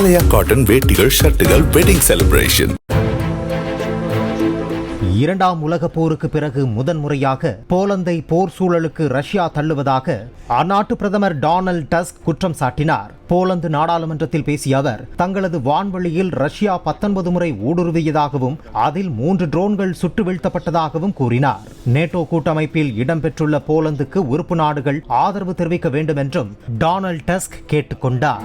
ஆலயா cotton வேட்டிகள் ஷர்ட்டுகள் wedding celebration இரண்டாம் உலக போருக்கு பிறகு முதன்முறையாக போலந்தை போர் சூழலுக்கு ரஷ்யா தள்ளுவதாக அந்நாட்டு பிரதமர் டொனால்ட் டஸ்க் குற்றம் சாட்டினார். போலந்து நாடாளுமன்றத்தில் பேசிய அவர் தங்களது வான்வெளியில் ரஷ்யா பத்தொன்பது முறை ஊடுருவியதாகவும் அதில் மூன்று ட்ரோன்கள் சுட்டு வீழ்த்தப்பட்டதாகவும் கூறினார். நேட்டோ கூட்டமைப்பில் இடம்பெற்றுள்ள போலந்துக்கு உறுப்பு நாடுகள் ஆதரவு தெரிவிக்க வேண்டும் என்றும் டொனால்ட் டஸ்க் கேட்டுக்கொண்டார்